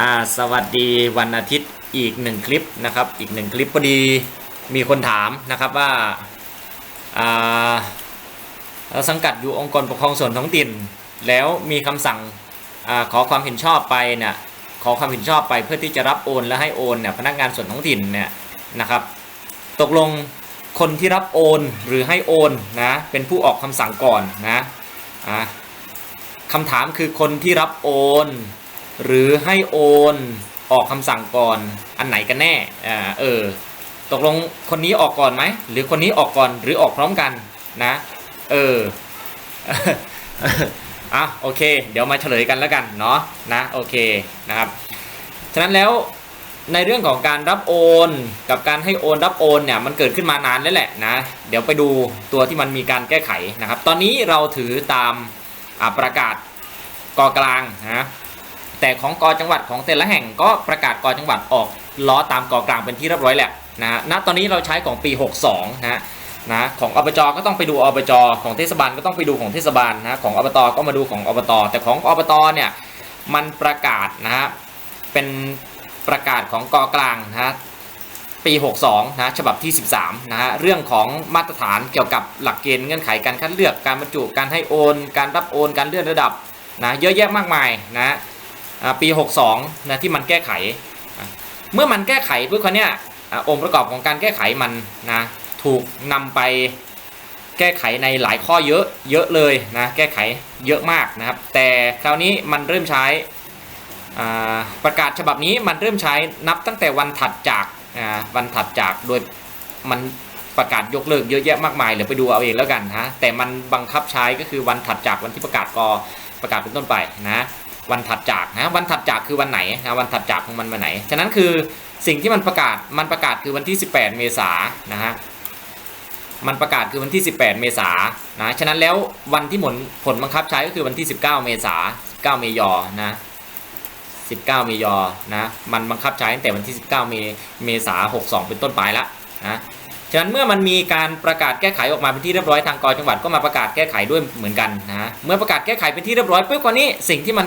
อ่าสวัสดีวันอาทิตย์อีกหนึ่งคลิปนะครับ อีกหนึ่งคลิปพอดีมีคนถามนะครับว่าอ่าเราสังกัดอยู่องค์กรปกครองส่วนท้องถิ่น แล้วมีคำสั่งอขอความเห็นชอบไปเนี่ยขอความเห็นชอบไปเพื่อที่จะรับโอนและให้โอนเนี่ยพนักงานส่วนท้องถิ่นเนี่ยนะครับ ตกลงคนที่รับโอนหรือให้โอนนะเป็นผู้ออกคำสั่งก่อนนะอ่าคำถามคือคนที่รับโอน หรือให้โอนออกคำสั่งก่อนอันไหนกันแน่อ่าเออตกลงคนนี้ออกก่อนไหมหรือคนนี้ออกก่อนหรือออกพร้อมกันนะเอออะโอเค เดี๋ยวมาเฉลยกันแล้วกันเนาะนะโอเคนะครับฉะนั้นแล้วในเรื่องของการรับโอน กับการให้โอนรับโอนเนี่ยมันเกิดขึ้นมานานแล้วแหละนะเดี๋ยวไปดูตัวที่มันมีการแก้ไขนะครับ ตอนนี้เราถือตามประกาศกอกลางนะ แต่ของกอจังหวัดของแต่ละแห่งก็ประกาศกอจังหวัดออกล้อตามกอกลางเป็นที่เรียบร้อยแหละนะณตอนนี้เราใช้ของปี 62นะนะของอบจก็ต้องไปดูอบจของเทศบาลก็ต้องไปดูของเทศบาลนะของอบตก็มาดูของอบต แต่ของอบตเนี่ยมันประกาศนะฮะเป็นประกาศของกอกลางนะฮะปี 62นะฉบับที่ 13นะฮะเรื่องของมาตรฐานเกี่ยวกับหลักเกณฑ์เงื่อนไขการคัดเลือกการบรรจุการให้โอน การรับโอนการเลื่อนระดับนะเยอะแยะมากมายนะ ปี 62นะที่มันแก้ไข เมื่อมันแก้ไขปุ๊บเขาเนี่ยอองค์ประกอบของการแก้ไขมันนะถูกนำไปแก้ไขในหลายข้อเยอะเยอะเลยนะแก้ไขเยอะมากนะครับ แต่คราวนี้มันเริ่มใช้ประกาศฉบับนี้มันเริ่มใช้นับตั้งแต่วันถัดจากวันถัดจากโดยมันประกาศยกเลิกเยอะแยะมากมายเดี๋ยวไปดูเอาเองแล้วกันนะแต่มันบังคับใช้ก็คือวันถัดจากวันที่ประกาศกอประกาศเป็นต้นไปนะ วันถัดจากนะวันถัดจากคือวันไหนนะวันถัดจากของมันวันไหน ฉะนั้นคือสิ่งที่มันประกาศมันประกาศคือวันที่ 18 เมษายนนะฮะมันประกาศคือวันที่ 18 เมษายนนะฉะนั้นแล้ววันที่ผลผลบังคับใช้ก็คือวันที่ 19 เมษายน9เมยอนะ19 เมยอนะมันบังคับใช้ตั้งแต่วันที่ 19 เมเมษายน62 เป็นต้นไปละนะฉะนั้นเมื่อมันมีการประกาศแก้ไขออกมาเป็นที่เรียบร้อยทางกรจังหวัดก็มาประกาศแก้ไขด้วยเหมือนกันนะเมื่อประกาศแก้ไขเป็นที่เรียบร้อยปุ๊บกว่านี้สิ่งที่มัน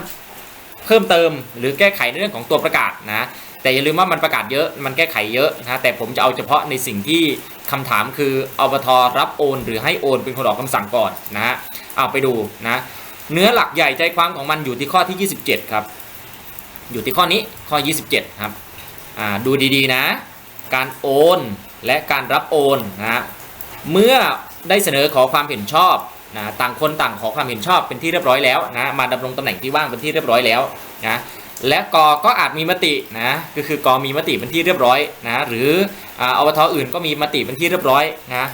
พิ่มเติม หรือแก้ไขในเรื่องของตัวประกาศนะแต่อย่าลืมว่ามันประกาศเยอะมันแก้ไขเยอะนะแต่ผมจะเอาเฉพาะในสิ่งที่คำถามคืออบทรับโอน หรือให้โอนเป็นคนออกคำสั่งก่อนนะฮะเอาไปดูนะเนื้อหลักใหญ่ใจความของมันอยู่ที่ข้อที่ 27 ครับ อยู่ที่ข้อนี้ข้อ 27 ครับดูดีๆนะ การโอนและการรับโอนนะเมื่อได้เสนอขอความเห็นชอบ นะต่างคนต่างขอความเห็นชอบเป็นที่เรียบร้อยแล้วนะมาดำรงตำแหน่งที่ว่างเป็นที่เรียบร้อยแล้วนะและกอก็อาจมีมตินะก็คือกอมีมติเป็นที่เรียบร้อยนะหรืออ่าอบทอื่นก็มีมติเป็นที่เรียบร้อยนะ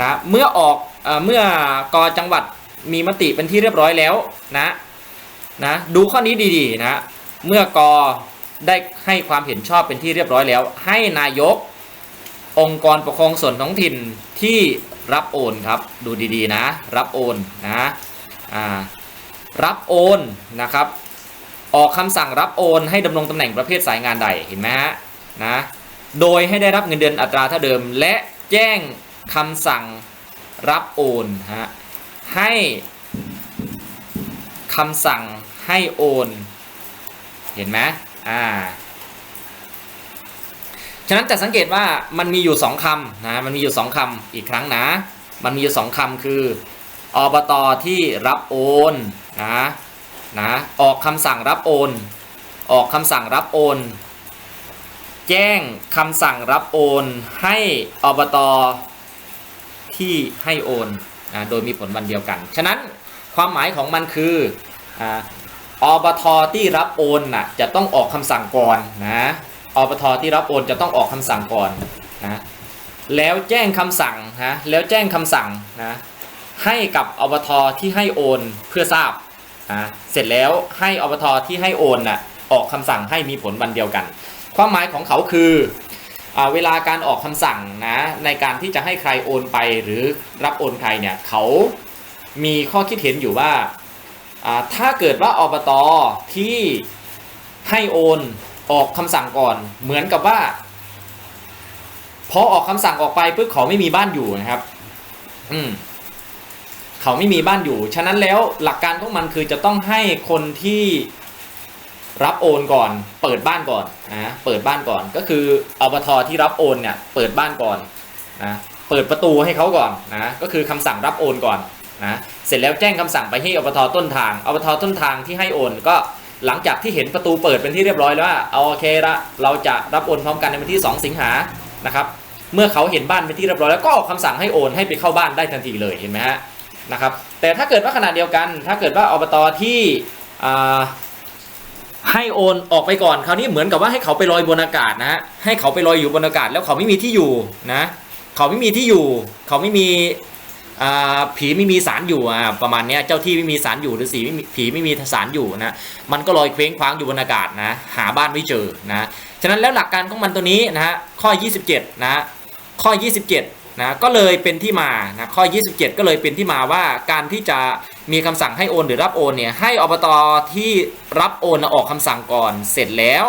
นะเมื่อออกเอ่อเมื่อกอจังหวัดมีมติเป็นที่เรียบร้อยแล้วนะนะดูข้อนี้ดีๆนะเมื่อกอได้ให้ความเห็นชอบเป็นที่เรียบร้อยแล้ว ให้นายก องค์กรปกครองส่วนท้องถิ่นที่รับโอนครับดูดีๆนะ รับโอนนะรับโอนนะครับ ออกคำสั่งรับโอนให้ดำรงตำแหน่งประเภทสายงานใดเห็นไหมฮะนะโดยให้ได้รับเงินเดือนอัตราเท่าเดิม และแจ้งคำสั่งรับโอนฮะให้คำสั่งให้โอน เห็นไหมอ่า ฉะนั้นจะสังเกตว่ามันมีอยู่2คำนะ มันมีอยู่2คำอีกครั้งนะ มันมีอยู่2คำคืออบตที่รับโอนนะนะออกคำสั่งรับโอน ออกคำสั่งรับโอน แจ้งคำสั่งรับโอน ให้อบตที่ให้โอนนะโดยมีผลวันเดียวกัน ฉะนั้นความหมายของมันคือออบทที่รับโอนน่ะจะต้องออกคำสั่งก่อนนะ อบทที่รับโอนจะต้องออกคำสั่งก่อนนะแล้วแจ้งคำสั่งนะแล้วแจ้งคำสั่งนะให้กับอบทที่ให้โอนเพื่อทราบนะเสร็จแล้วให้อบทที่ให้โอนน่ะออกคำสั่งให้มีผลวันเดียวกัน ความหมายของเขาคืออเวลาการออกคำสั่งนะในการที่จะให้ใครโอนไปหรือรับโอนใครเนี่ยเขามีข้อคิดเห็นอยู่ว่าอ่าถ้าเกิดว่าอบตที่ให้โอน ออกคำสั่งก่อน เหมือนกับว่าพอออกคำสั่งออกไปปุ๊บเขาไม่มีบ้านอยู่นะครับ อืมเขาไม่มีบ้านอยู่ ฉะนั้นแล้วหลักการของมันคือจะต้องให้คนที่รับโอนก่อน เปิดบ้านก่อนนะเปิดบ้านก่อน ก็คืออบทที่รับโอนเนี่ย เปิดบ้านก่อนนะเปิดประตูให้เขาก่อนนะก็คือคำสั่งรับโอนก่อนนะเสร็จแล้วแจ้งคำสั่งไปให้อบทต้นทางอบทต้นทางที่ให้โอนก็ หลังจากที่เห็นประตูเปิดเป็นที่เรียบร้อยแล้วว่าเอาโอเคละเราจะรับโอนพร้อมกันในวันที่ 2 สิงหานะครับเมื่อเขาเห็นบ้านเป็นที่เรียบร้อยแล้วก็ออกคำสั่งให้โอนให้ไปเข้าบ้านได้ทันทีเลยเห็นไหมฮะนะครับแต่ถ้าเกิดว่าขณะเดียวกัน ถ้าเกิดว่าอบตที่ให้โอนออกไปก่อนคราวนี้เหมือนกับว่าให้เขาไปลอยบนอากาศนะฮะให้เขาไปลอยอยู่บนอากาศแล้วเขาไม่มีที่อยู่นะเขาไม่มีที่อยู่ เขาไม่มี ผีไม่มีสารอยู่อ่าประมาณนี้เจ้าที่ไม่มีสารอยู่หรือสีไม่มีผีไม่มีสารอยู่นะมันก็ลอยเคว้งคว้างอยู่บนอากาศนะหาบ้านไม่เจอนะฉะนั้นแล้วหลักการของมันตัวนี้นะฮะข้อ 27นะข้อ 27นะก็เลยเป็นที่มานะข้อ 27 ก็เลยเป็นที่มาว่าการที่จะมีคำสั่งให้โอนหรือรับโอนเนี่ยให้อบตที่รับโอนออกคำสั่งก่อนเสร็จแล้ว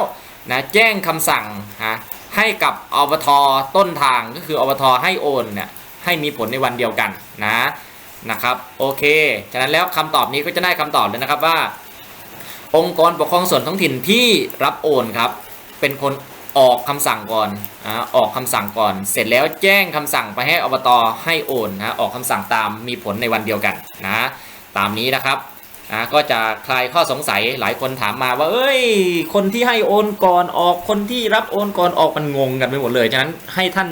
นะแจ้งคำสั่งนะให้กับอบทต้นทางก็คืออบทให้โอนเนี่ย ให้มีผลในวันเดียวกันนะนะครับโอเคฉะนั้นแล้วคำตอบนี้ก็จะได้คำตอบเลยนะครับว่า องค์กรปกครองส่วนท้องถิ่นที่รับโอนครับ เป็นคนออกคำสั่งก่อนนะออกคำสั่งก่อน เสร็จแล้วแจ้งคำสั่งไปให้อบตให้โอนนะออกคำสั่งตามมีผลในวันเดียวกันนะตามนี้นะครับ นะก็จะคลายข้อสงสัยหลายคนถามมาว่า เอ้ย คนที่ให้โอนก่อนออกคนที่รับโอนก่อนออกมันงงกันไปหมดเลยฉะนั้นให้ท่าน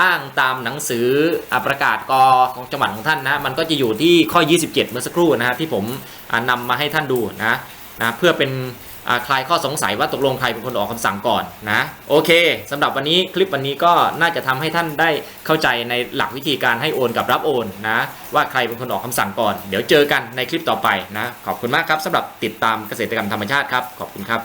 อ้างตามหนังสืออประกาศกของจังหวัดของท่านนะมันก็จะอยู่ที่ข้อ 27 เมื่อสักครู่นะฮะที่ผมอะนำมาให้ท่านดูนะนะเพื่อเป็น คลายข้อสงสัยว่าตกลงใครเป็นคนออกคำสั่งก่อนนะโอเคสำหรับวันนี้คลิปวันนี้ก็น่าจะทำให้ท่านได้เข้าใจในหลักวิธีการให้โอนกับรับโอนนะว่าใครเป็นคนออกคำสั่งก่อน เดี๋ยวเจอกันในคลิปต่อไปนะขอบคุณมากครับสำหรับติดตามเกษตรกรรมธรรมชาติครับขอบคุณครับ